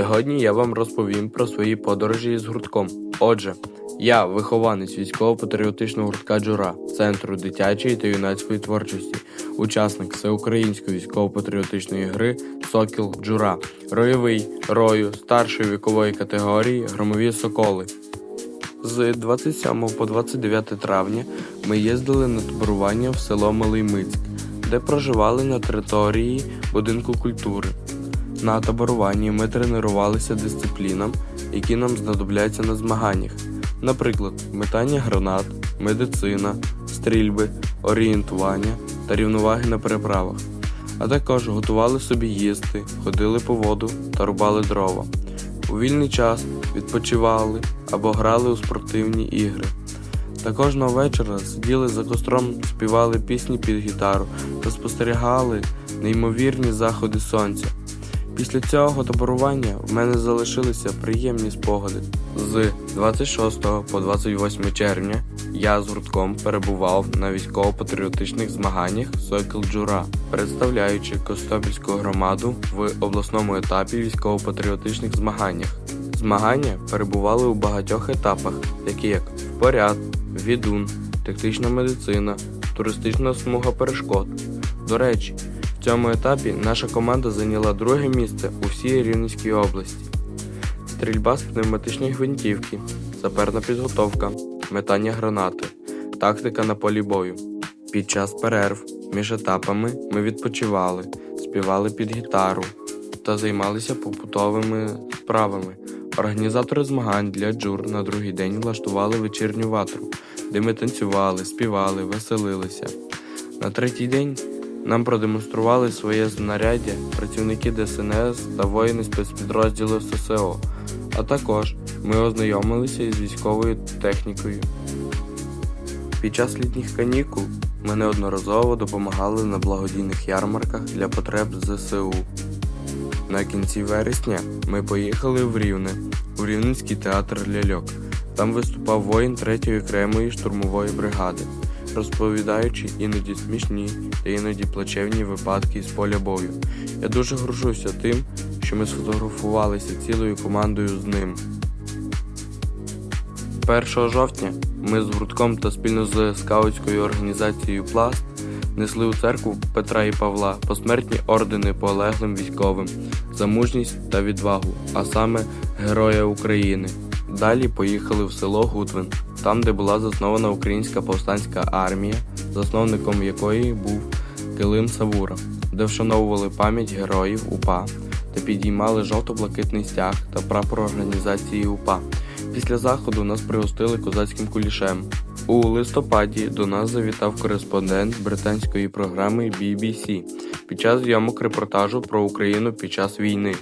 Сьогодні я вам розповім про свої подорожі з гуртком. Отже, я вихованець військово-патріотичного гуртка Джура, центру дитячої та юнацької творчості, учасник всеукраїнської військово-патріотичної гри Сокіл Джура, ройовий рою старшої вікової категорії Громові Соколи. З 27 по 29 травня ми їздили на таборування в село Малий Мицьк, де проживали на території будинку культури. На таборуванні ми тренувалися дисциплінам, які нам знадобляться на змаганнях, наприклад, метання гранат, медицина, стрільби, орієнтування та рівноваги на переправах. А також готували собі їсти, ходили по воду та рубали дрова. У вільний час відпочивали або грали у спортивні ігри. Та кожного вечора сиділи за костром, співали пісні під гітару та спостерігали неймовірні заходи сонця. Після цього таборування в мене залишилися приємні спогади. З 26 по 28 червня я з гуртком перебував на військово-патріотичних змаганнях Сокіл Джура, представляючи Костопільську громаду в обласному етапі військово-патріотичних змаганнях. Змагання перебували у багатьох етапах, такі як впоряд, відун, тактична медицина, туристична смуга перешкод. До речі, в цьому етапі наша команда зайняла друге місце у всій Рівненській області. Стрільба з пневматичної гвинтівки, саперна підготовка, метання гранати, тактика на полі бою. Під час перерв між етапами ми відпочивали, співали під гітару та займалися побутовими справами. Організатори змагань для джур на другий день влаштували вечірню ватру, де ми танцювали, співали, веселилися. На третій день нам продемонстрували своє знаряддя працівники ДСНС та воїни спецпідрозділів ССО, а також ми ознайомилися із військовою технікою. Під час літніх канікул ми неодноразово допомагали на благодійних ярмарках для потреб ЗСУ. На кінці вересня ми поїхали в Рівне, у Рівненський театр ляльок. Там виступав воїн 3-ї окремої штурмової бригади, розповідаючи іноді смішні та іноді плачевні випадки з поля бою. Я дуже горжуся тим, що ми сфотографувалися цілою командою з ним. 1 жовтня ми з гуртком та спільно з скаутською організацією Пласт несли у церкву Петра і Павла посмертні ордени полеглим військовим за мужність та відвагу, а саме Героя України. Далі поїхали в село Гутвин, там, де була заснована українська повстанська армія, засновником якої був Килим Савура, де вшановували пам'ять героїв УПА та підіймали жовто-блакитний стяг та прапор організації УПА. Після заходу нас пригостили козацьким кулішем. У листопаді до нас завітав кореспондент британської програми BBC під час зйомок репортажу про Україну під час війни.